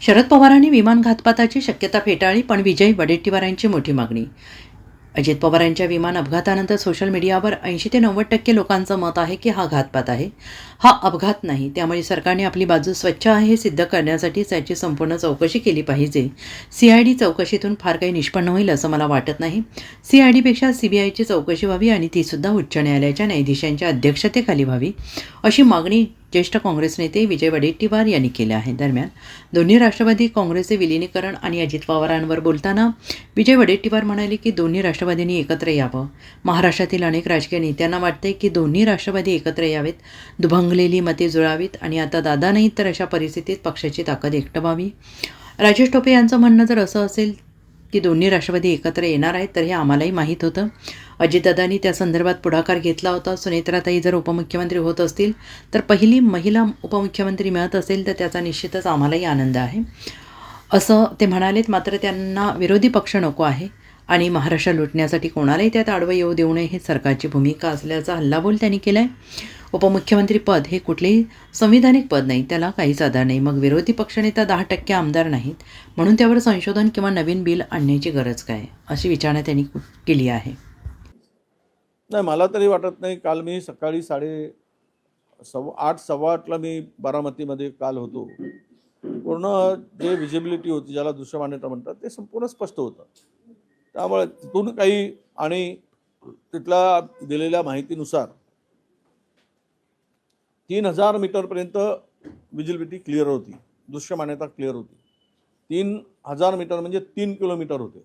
शरद पवारांनी विमान घातपाताची शक्यता फेटाळली पण विजय वडेट्टीवारांची मोठी मागणी. अजित पवारांच्या विमान अपघातानंतर सोशल मीडियावर ऐंशी ते नव्वद टक्के लोकांचं मत आहे की हा घातपात आहे. हा अपघात नाही त्यामुळे सरकारने आपली बाजू स्वच्छ आहे हे सिद्ध करण्यासाठी त्याची संपूर्ण चौकशी केली पाहिजे. सी आय डी चौकशीतून फार काही निष्पन्न होईल असं मला वाटत नाही. सी आय डीपेक्षा सी बी आयची चौकशी व्हावी आणि तीसुद्धा उच्च न्यायालयाच्या न्यायाधीशांच्या अध्यक्षतेखाली व्हावी अशी मागणी ज्येष्ठ काँग्रेस नेते विजय वडेट्टीवार यांनी केले आहे. दरम्यान दोन्ही राष्ट्रवादी काँग्रेसचे विलिनीकरण आणि अजित पवारांवर बोलताना विजय वडेट्टीवार म्हणाले की दोन्ही राष्ट्रवादींनी एकत्र यावं. महाराष्ट्रातील अनेक राजकीय नेत्यांना वाटते की दोन्ही राष्ट्रवादी एकत्र यावेत दुभंगलेली मते जुळावीत आणि आता दादा नाहीत तर अशा परिस्थितीत पक्षाची ताकद एकटवावी राजेश टोपे यांचं म्हणणं जर असं असेल की दोन्ही राष्ट्रवादी एकत्र येणार आहेत तर हे आम्हालाही माहीत होतं. अजितदादांनी त्या संदर्भात पुढाकार घेतला होता. सुनेत्राताई जर उपमुख्यमंत्री होत असतील तर पहिली महिला उपमुख्यमंत्री मिळत असेल तर त्याचा निश्चितच आम्हालाही आनंद आहे. असं ते म्हणालेत मात्र त्यांना विरोधी पक्ष नको आहे आणि महाराष्ट्र लुटण्यासाठी कोणालाही त्यात आडवं येऊ देऊ नये हे सरकारची भूमिका असल्याचा हल्लाबोल त्यांनी केला आहे उपमुख्यमंत्री पद हे कुठलेही संविधानिक पद नाही त्याला काहीच आधार नाही. मग विरोधी पक्षनेता दहा टक्के आमदार नाहीत म्हणून त्यावर संशोधन किंवा नवीन बिल आणण्याची गरज काय? अशी विचारणा त्यांनी केली आहे. नाही मला तरी वाटत नाही. काल मी सकाळी साडे सव्वा आठ सव्वा आठला मी बारामतीमध्ये काल होतो. पूर्ण जे विजिबिलिटी होती ज्याला दृश्यमान्यता म्हणतात ते संपूर्ण स्पष्ट होतं. त्यामुळे तिथून काही आणि तिथल्या दिलेल्या माहितीनुसार तीन हजार मीटरपर्यंत विजिबिलिटी क्लिअर होती. दृश्यमान्यता क्लिअर होती. तीन हजार मीटर म्हणजे तीन किलोमीटर होते.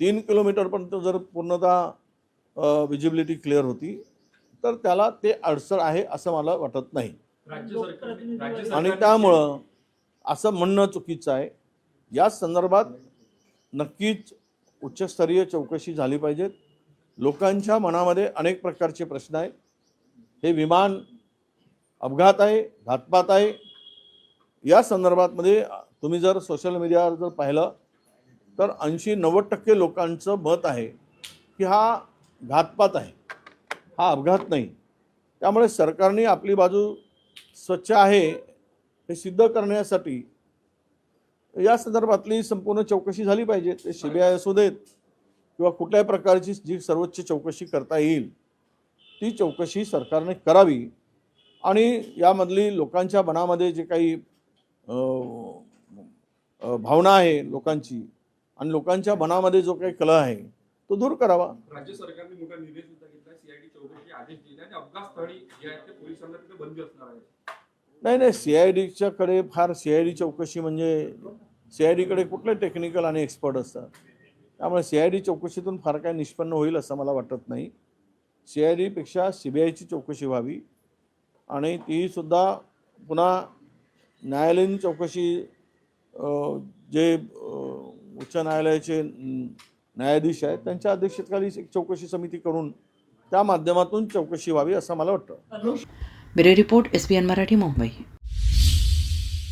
तीन किलोमीटरपर्यंत जर पूर्णतः विजिबिलिटी क्लिअर होती. तर त्याला ते अडचण आहे असं मला वाटत नाही. आणि त्यामुळं असं म्हणणं चुकीचं आहे. या संदर्भात नक्कीच उच्चस्तरीय चौकशी झाली पाहिजेत लोकांच्या मनामध्ये अनेक प्रकारचे प्रश्न आहेत. हे विमान अपघात आहे घातपात आहे. या संदर्भातमध्ये तुम्ही जर सोशल मीडियावर जर पाहिलं तर ऐंशी नव्वद टक्के लोकांचं मत आहे की हा घातपात आहे. हा अपघात नाही. त्यामुळे सरकारने आपली बाजू स्वच्छ आहे हे सिद्ध करण्यासाठी या संदर्भातली संपूर्ण चौकशी झाली पाहिजे. ते सी बी आय असू देत किंवा कुठल्याही प्रकारची जी सर्वोच्च चौकशी करता येईल ती चौकशी सरकारने करावी. आणि यामधली लोकांच्या मनामध्ये जे काही भावना आहे लोकांची आणि लोकांच्या मनामध्ये जो काही कला आहे तो दूर करावा. राज्य सरकारने मोठा निर्णय सुद्धा घेतला. सीआयडी चौकशी आदेश दिले आणि अपघात स्थळी जे आहेत ते पोलिसांना तिथे बंदी असणार आहे. नाही नाही सी आय डीच्याकडे फार सी आय डी चौकशी म्हणजे सी आय डीकडे कुठले टेक्निकल आणि एक्सपर्ट असतात. त्यामुळे सी आय डी चौकशीतून फार काय निष्पन्न होईल असं मला वाटत नाही. सी आय डीपेक्षा सी बी आयची चौकशी व्हावी. आणि तीसुद्धा पुन्हा न्यायालयीन चौकशी जे उच्च न्यायालयाचे न्यायाधीश आहेत त्यांच्या अध्यक्षतेखाली एक चौकशी समिती करून त्या माध्यमातून चौकशी व्हावी असं मला वाटतं. Bureau report S B N Marathi Mumbai.